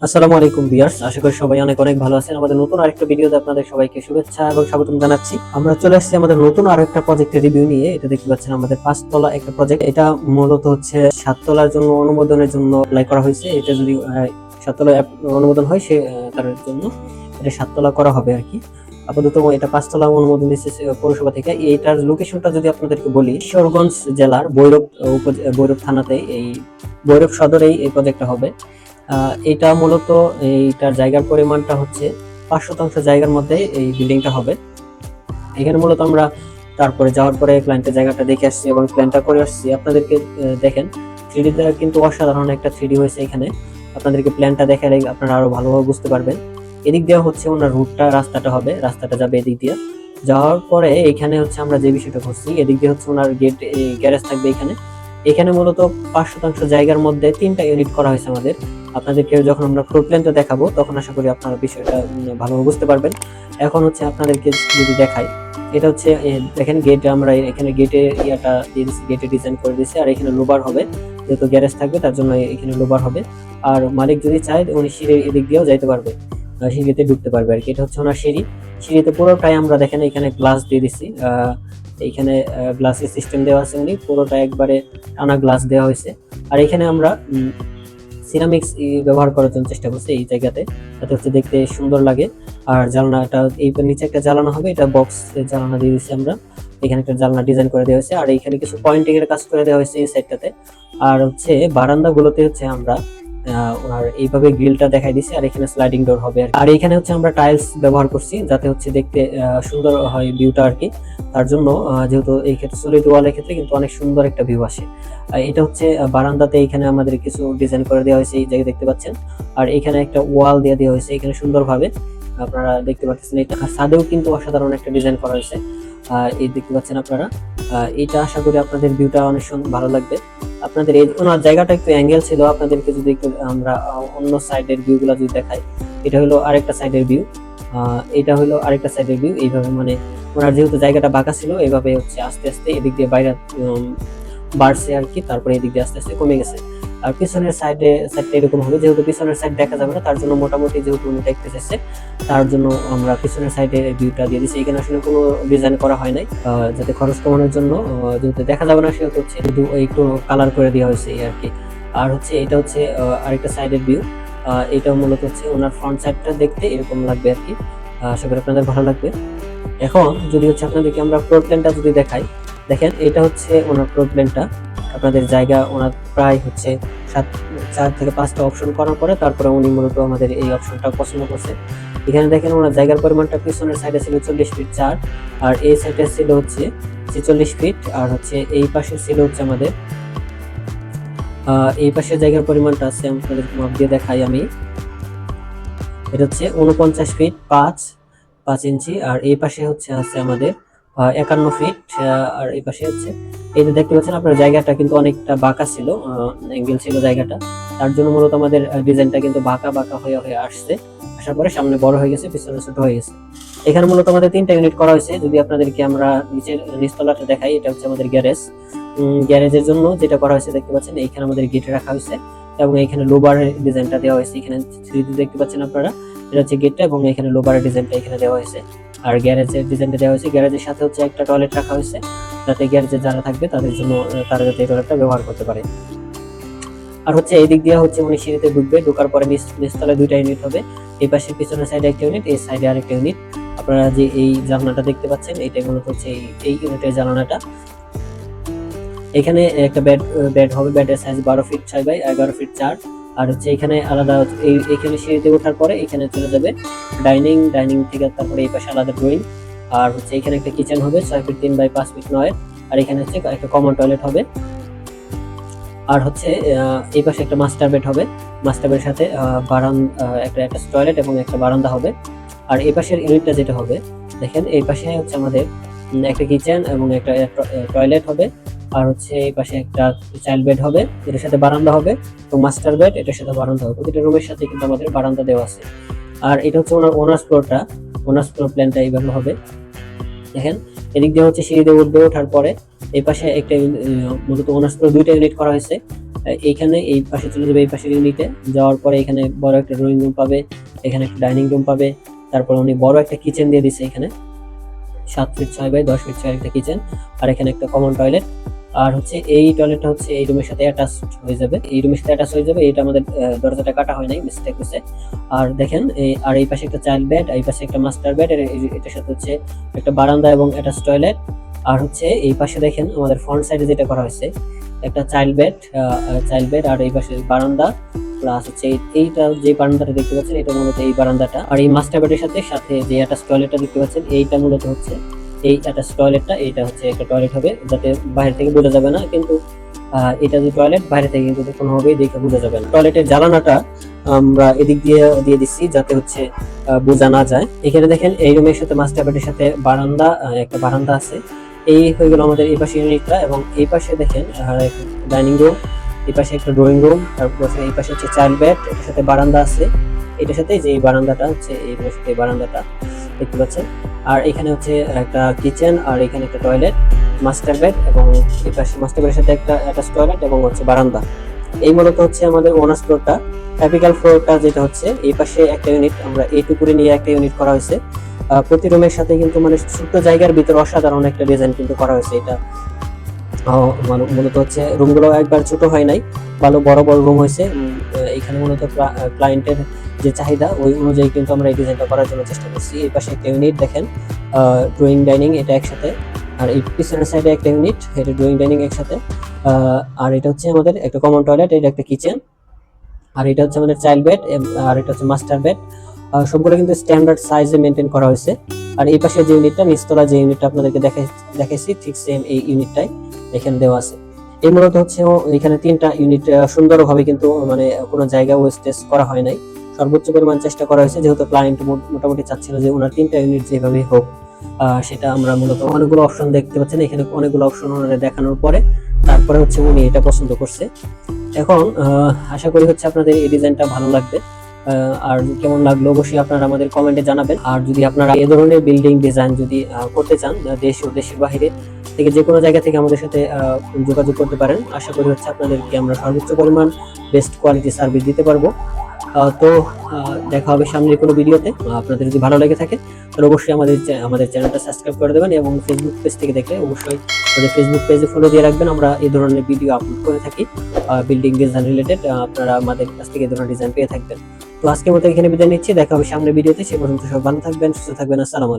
আসসালামু আলাইকুম বিয়ার্স আশা করি সবাই অনেক অনেক ভালো আছেন। আমাদের নতুন আরেকটা ভিডিওতে আপনাদের সবাইকে শুভেচ্ছা এবং স্বাগতম জানাচ্ছি। আমরা চলে আসছি আমাদের নতুন আরও একটা প্রজেক্টের রিভিউ নিয়ে। এটা দেখতে পাচ্ছেন আমাদের পাঁচতলা একটা প্রজেক্ট এটা মূলত হচ্ছে সাততলার জন্য অনুমোদনের জন্য অ্যাপ্লাই করা হয়েছে। এটা যদি সাততলা অনুমোদন হয়, সে তার জন্য এটা সাততলা করা হবে আর কি। আপাতত এটা পাঁচতলা অনুমোদন দিচ্ছে পৌরসভা থেকে। এইটার লোকেশনটা যদি আপনাদেরকে বলি, কিশোরগঞ্জ জেলার বৈরব, উপজে- থানাতে এই বৈরব সদরেই এই প্রজেক্টটা হবে। এটা মূলত এইটার জায়গার পরিমাণটা হচ্ছে পাঁচ শতাংশ জায়গার মধ্যে এই বিল্ডিংটা হবে। এখানে মূলত আমরা তারপরে যাওয়ার পরে ক্লায়েন্টের জায়গাটা দেখে আসছি এবং প্ল্যানটা করে আসছি। আপনাদেরকে দেখেন থ্রিডিটা কিন্তু অসাধারণ একটা থ্রিডি হয়েছে এখানে। আপনাদেরকে প্ল্যানটা দেখালে আপনারা আরও ভালোভাবে বুঝতে পারবেন। এদিক দিয়ে হচ্ছে ওনার রুটটা রাস্তাটা হবে, রাস্তাটা যাবে এদিক দিয়ে। যাওয়ার পরে এখানে হচ্ছে আমরা যে বিষয়টা করছি, এদিক দিয়ে হচ্ছে ওনার গেট গ্যারেজ থাকবে এখানে। এখানে মূলত পাঁচ শতাংশ জায়গার মধ্যে তিনটা ইউনিট করা হয়েছে আমাদের। আপনাদেরকে যখন আমরা ফ্লোর প্ল্যানটা দেখাবো, তখন আশা করি আপনারা বিষয়টা ভালোভাবে বুঝতে পারবেন। এখন হচ্ছে আপনাদেরকে যদি দেখাই, এটা হচ্ছে দেখেন গেট আমরা এখানে গেটে ইয়াটা দিয়ে দিচ্ছি গেটে ডিজাইন করে দিচ্ছি আর এখানে লোবার হবে, যেহেতু গ্যারেজ থাকবে, তার জন্য এখানে লোবার হবে। আর মালিক যদি চায়, উনি সিঁড়ির এদিক দিয়েও যাইতে পারবে সিঁড়িতে ঢুকতে পারবে আর কি। এটা হচ্ছে ওনার সিঁড়ি। সিঁড়িতে পুরোটাই আমরা দেখেন, এখানে গ্লাস দিয়ে দিচ্ছি এইখানে গ্লাসের সিস্টেম দেওয়া আছে এমনি পুরোটা একবারে টানা গ্লাস দেওয়া হয়েছে। আর এখানে আমরা সিরামিক্স ব্যবহার করার জন্য চেষ্টা করছি এই জায়গাতে। যাতে হচ্ছে দেখতে সুন্দর লাগে। আর জানলাটা এই নিচে একটা জ্বালানো হবে, এটা বক্স জ্বালানো দিয়ে দিচ্ছি আমরা। এখানে একটা জানলা ডিজাইন করে দেওয়া হয়েছে। আর এখানে কিছু পয়েন্টিং এর কাজ করে দেওয়া হয়েছে এই সাইডটাতে আর হচ্ছে বারান্দাগুলোতে হচ্ছে আমরা ওনার এইভাবে গ্রিলটা দেখাই দিছি আর এখানে স্লাইডিং ডোর হবে আর এখানে হচ্ছে আমরা টাইলস ব্যবহার করছি, যাতে হচ্ছে দেখতে সুন্দর হয় ভিউটা আর কি। তার জন্য যেহেতু এই ক্ষেত্রে সলিড ওয়ালের ক্ষেত্রে কিন্তু অনেক সুন্দর একটা ভিউ আসে। আর এটা হচ্ছে বারান্দাতে এখানে আমাদের কিছু ডিজাইন করে দেওয়া হয়েছে, এই জায়গায় দেখতে পাচ্ছেন। আর এখানে একটা ওয়াল দিয়ে দেওয়া হয়েছে, এখানে সুন্দরভাবে। আপনারা দেখতে পাচ্ছেন, এটা ছাদেও কিন্তু অসাধারণ একটা ডিজাইন করা হয়েছে। এই দেখতে পাচ্ছেন আপনারা। এটা আশা করি আপনাদের ভিউটা অনেক ভালো লাগবে। আপনাদের এই ওনার জায়গাটা একটু অ্যাঙ্গেল ছিল, আপনাদেরকে যদি একটু, আমরা অন্য সাইডের ভিউগুলো যদি দেখাই, এটা হলো আরেকটা সাইডের ভিউ এটা হলো আরেকটা সাইডের ভিউ এইভাবে মানে ওনার যেহেতু জায়গাটা বাঁকা ছিল এইভাবে হচ্ছে আস্তে আস্তে এদিক দিয়ে বাইরে বাড়ছে আর কি, তারপরে এদিক দিয়ে আস্তে আস্তে কমে গেছে। আর পিছনের সাইডে সাইডটা এরকম হবে, যেহেতু পিছনের সাইড দেখা যাবে না, তার জন্য মোটামুটি যেহেতু উনি দেখতে চাইছে, তার জন্য আমরা পিছনের সাইডে ভিউটা দিয়ে দিচ্ছি। এখানে আসলে কোনো ডিজাইন করা হয় নাই যাতে খরচ কমানোর জন্য যেহেতু দেখা যাবে না, সেহেতু হচ্ছে শুধু একটু কালার করে দেওয়া হয়েছে আর কি। আর হচ্ছে, এটা হচ্ছে আরেকটা সাইডের ভিউ এটা মূলত হচ্ছে ওনার ফ্রন্ট সাইডটা দেখতে এরকম লাগবে আর কি। আশা করি আপনাদের ভালো লাগবে। এখন যদি হচ্ছে আপনাদেরকে আমরা ফ্লোর প্ল্যানটা যদি দেখাই দেখেন, এটা হচ্ছে ওনার প্ল্যানটা আপনাদের জায়গা ওনার প্রায় হচ্ছে সাত, চার থেকে পাঁচটা অপশন করার পরে তারপরে উনি মূলত আমাদের এই অপশনটা পছন্দ করছে। এখানে দেখেন ওনার জায়গার পরিমাণটা পিছনের সাইডে ছিল চল্লিশ ফিট চার, আর এই সাইডে ছিল হচ্ছে ছেচল্লিশ ফিট আর হচ্ছে এই পাশে ছিল হচ্ছে আমাদের এই পাশে জায়গার পরিমাণটা আছে আপনাদের মাপ দিয়ে দেখাই আমি। এটা হচ্ছে উনপঞ্চাশ ফিট পাঁচ পাঁচ ইঞ্চি, আর এই পাশে হচ্ছে আছে আমাদের একান্ন ফিট আর এই পাশে হচ্ছে, এই যে দেখতে পাচ্ছেন আপনার জায়গাটা কিন্তু অনেকটা বাঁকা ছিল অ্যাঙ্গেল ছিল জায়গাটা। তার জন্য মূলত আমাদের ডিজাইনটা কিন্তু বাঁকা বাঁকা হয়ে হয়ে আসছে। আসার পরে সামনে বড় হয়ে গেছে, পিছনে ছোট হয়ে গেছে। এখানে মূলত আমাদের তিনটা ইউনিট করা হয়েছে। যদি আপনাদেরকে আমরা নিচের নিচতলাটা দেখাই, এটা হচ্ছে আমাদের গ্যারেজ গ্যারেজের জন্য যেটা করা হয়েছে, দেখতে পাচ্ছেন, এইখানে আমাদের গেট রাখা হয়েছে এবং এখানে লোবারের ডিজাইনটা দেওয়া হয়েছে। এখানে থ্রি দেখতে পাচ্ছেন আপনারা। এটা হচ্ছে গেটটা এবং এখানে লোবারের ডিজাইনটা এখানে দেওয়া হয়েছে। আর গ্যারেজের ডিজাইনটা দেওয়া হয়েছে। গ্যারেজের সাথে হচ্ছে একটা টয়লেট রাখা হয়েছে। যাতে গ্যারেজে যারা থাকবে, তাদের জন্য তারা যাতে এই টয়লেটটা ব্যবহার করতে পারে। আর হচ্ছে এই দিক দিয়ে হচ্ছে উনি সিঁড়িতে ঢুকবে। ঢোকার পরে নিচ, নিচতলায় দুইটা ইউনিট হবে। এই পাশে পিছনের সাইডে একটা ইউনিট এই সাইডে আরেকটা ইউনিট আপনারা যে এই জানলাটা দেখতে পাচ্ছেন, এইটা মূলত হচ্ছে এই ইউনিটের জানালাটা। এখানে একটা বেড বেড হবে। বেডের সাইজ বারো ফিট ছয় বাই এগারো ফিট চার। আর হচ্ছে এখানে আলাদা এই, এখানে সিঁড়িতে ওঠার পরে এখানে চলে যাবে ডাইনিং ডাইনিং থেকে তারপরে এই পাশে আলাদা ড্রয়িং। আর হচ্ছে এখানে একটা কিচেন হবে, ছয় ফিট তিন বাই পাঁচ ফিট নয়। আর এখানে হচ্ছে একটা কমন টয়লেট হবে। আর হচ্ছে এই পাশে একটা মাস্টার বেড হবে। মাস্টার বেডের সাথে বারান একটা একটা টয়লেট এবং একটা বারান্দা হবে। আর এই পাশের ইউনিটটা যেটা হবে, দেখেন, এই পাশে হচ্ছে আমাদের একটা কিচেন এবং একটা টয়লেট হবে। আর হচ্ছে এই পাশে একটা চাইল্ড বেড হবে, এটার সাথে বারান্দা হবে। এবং মাস্টার বেড এটার সাথে বারান্দা হবে। প্রতিটা রুমের সাথে কিন্তু আমাদের বারান্দা দেওয়া আছে। আর এটা হচ্ছে ওনার ওনার্স ফ্লোরটা ওনার্স ফ্লোর প্ল্যানটা এইভাবে হবে। দেখেন, এদিক দিয়ে হচ্ছে সিঁড়ি দিয়ে উঠবে, ওঠার পরে এই পাশে একটা মূলত ওনার্স ফ্লোর দুইটা ইউনিট করা হয়েছে। এইখানে এই পাশে চলে যাবে এই পাশের ইউনিটে যাওয়ার পরে এখানে বড় একটা ড্রয়িং রুম পাবে, এখানে একটা ডাইনিং রুম পাবে। তারপর উনি বড় একটা কিচেন দিয়ে দিছে এখানে। সাত ফিট ছয় বাই দশ ফিট ছয় একটা কিচেন আর এখানে একটা কমন টয়লেট আর হচ্ছে এই টয়লেটটা হচ্ছে এই রুমের সাথে অ্যাটাচ হয়ে যাবে। এই রুমের সাথে অ্যাটাচ হয়ে যাবে, এটা আমাদের দরজাটা কাটা হয় নাই মিস্টেক হয়েছে। আর দেখেন এই আর এই পাশে একটা চাইল্ড বেড এই পাশে একটা মাস্টার বেড এটার সাথে হচ্ছে একটা বারান্দা এবং অ্যাটাচ টয়লেট আর হচ্ছে এই পাশে দেখেন, আমাদের ফ্রন্ট সাইডে যেটা করা হয়েছে, একটা চাইল্ড বেড চাইল্ড বেড আর এই পাশে বারান্দা প্লাস হচ্ছে এইটা যে বারান্দাটা দেখতে পাচ্ছেন, এটা মূলত এই বারান্দাটা। আর এই মাস্টার বেডের সাথে সাথে যে অ্যাটাচ টয়লেটটা দেখতে পাচ্ছেন, এইটা মূলত হচ্ছে এই অ্যাটাচ টয়লেটটা এটা হচ্ছে একটা টয়লেট হবে, যাতে বাইরে থেকে বোঝা যাবে না, কিন্তু এটা যে টয়লেট বাইরে থেকে কিন্তু কোনোভাবেই দেখে বোঝা যাবে না। টয়লেটের জ্বালানাটা আমরা এদিক দিয়ে দিয়ে দিচ্ছি, যাতে হচ্ছে বোঝা না যায়। এখানে দেখেন, এই রুমের সাথে মাস্টার বেডের সাথে বারান্দা একটা বারান্দা আছে। এই হয়ে গেল আমাদের এই পাশে ইউনিটটা এবং এই পাশে দেখেন ডাইনিং রুম এই পাশে একটা ড্রয়িং রুম তারপর এই পাশে হচ্ছে চাইল্ড বেড এটার সাথে বারান্দা আছে। এটার সাথে যে এই বারান্দাটা হচ্ছে, এই সাথে বারান্দাটা, দেখতে পাচ্ছেন? আর এখানে হচ্ছে একটা কিচেন আর এখানে একটা টয়লেট মাস্টার বেড এবং এই পাশে মাস্টার বেডের সাথে একটা অ্যাটাচ টয়লেট এবং হচ্ছে বারান্দা। এই মূলত হচ্ছে আমাদের ওনার্স ফ্লোরটা ট্যাপিক্যাল ফ্লোরটা যেটা হচ্ছে, এই পাশে একটা ইউনিট আমরা এইটুকুরে নিয়ে একটা ইউনিট করা হয়েছে। প্রতি রুমের সাথে কিন্তু মানে ছোট্ট জায়গার ভিতরে অসাধারণ একটা ডিজাইন কিন্তু করা হয়েছে এটা। মানে- মূলত হচ্ছে রুমগুলো একবার ছোট হয় নাই, ভালো বড় বড় রুম হয়েছে। এখানে মূলত ক্লায়েন্টের যে চাহিদা, ওই অনুযায়ী কিন্তু আমরা এই ডিজাইনটা করার জন্য চেষ্টা করছি। এই পাশে একটা ইউনিট দেখেন ড্রয়িং ডাইনিং এটা একসাথে। আর এই পিছনের সাইডে একটা ইউনিট এটা ড্রয়িং ডাইনিং একসাথে। আর এটা হচ্ছে আমাদের একটা কমন টয়লেট এটা একটা কিচেন আর এটা হচ্ছে আমাদের চাইল্ড বেড আর এটা হচ্ছে মাস্টার বেড সবগুলো কিন্তু স্ট্যান্ডার্ড সাইজে মেনটেন করা হয়েছে। আর এই পাশে যে ইউনিটটা নিচতলা যে ইউনিটটা আপনাদেরকে দেখাই, দেখাইছি, ঠিক সেম এই ইউনিটটাই এখানে দেওয়া আছে। এই মূলত হচ্ছে এখানে তিনটা ইউনিট সুন্দরভাবে কিন্তু মানে কোনো জায়গা ওয়েস্টেজ করা হয় নাই। সর্বোচ্চ পরিমাণ চেষ্টা করা হয়েছে, যেহেতু ক্লায়েন্ট মোটামুটি চাচ্ছিল যে ওনার তিনটা ইউনিট যেভাবেই হোক সেটা আমরা মূলত অনেকগুলো অপশন দেখতে পাচ্ছেন। এখানে অনেকগুলো অপশন ওনারা দেখানোর পরে তারপরে হচ্ছে উনি এটা পছন্দ করছে। এখন আশা করি হচ্ছে আপনাদের এই ডিজাইনটা ভালো লাগবে। আর কেমন লাগল অবশ্যই আপনারা আমাদের কমেন্টে জানাবেন। আর যদি আপনারা এই ধরনের বিল্ডিং ডিজাইন যদি করতে চান দেশ ও দেশের বাইরে থেকে যে কোনো জায়গা থেকে আমাদের সাথে যোগাযোগ করতে পারেন। আশা করি হচ্ছে আপনাদেরকে আমরা সর্বোচ্চ পরিমাণ বেস্ট কোয়ালিটি সার্ভিস দিতে পারব। তো দেখা হবে সামনের কোনো ভিডিওতে। আপনাদের যদি ভালো লেগে থাকে, তাহলে অবশ্যই আমাদের আমাদের চ্যানেলটা সাবস্ক্রাইব করে দেবেন এবং ফেসবুক পেজ থেকে দেখলে অবশ্যই আমাদের ফেসবুক পেজে ফলো দিয়ে রাখবেন। আমরা এই ধরনের ভিডিও আপলোড করে থাকি। বিল্ডিং ডিজাইন রিলেটেড আপনারা আমাদের কাছ থেকে এই ধরনের ডিজাইন পেয়ে থাকবেন। তো আজকের মতো এখানে বিদায় নিচ্ছি। দেখা হবে সামনে ভিডিওতে। সে পর্যন্ত সব ভালো থাকবেন, সুস্থ থাকবেন। আসসালামু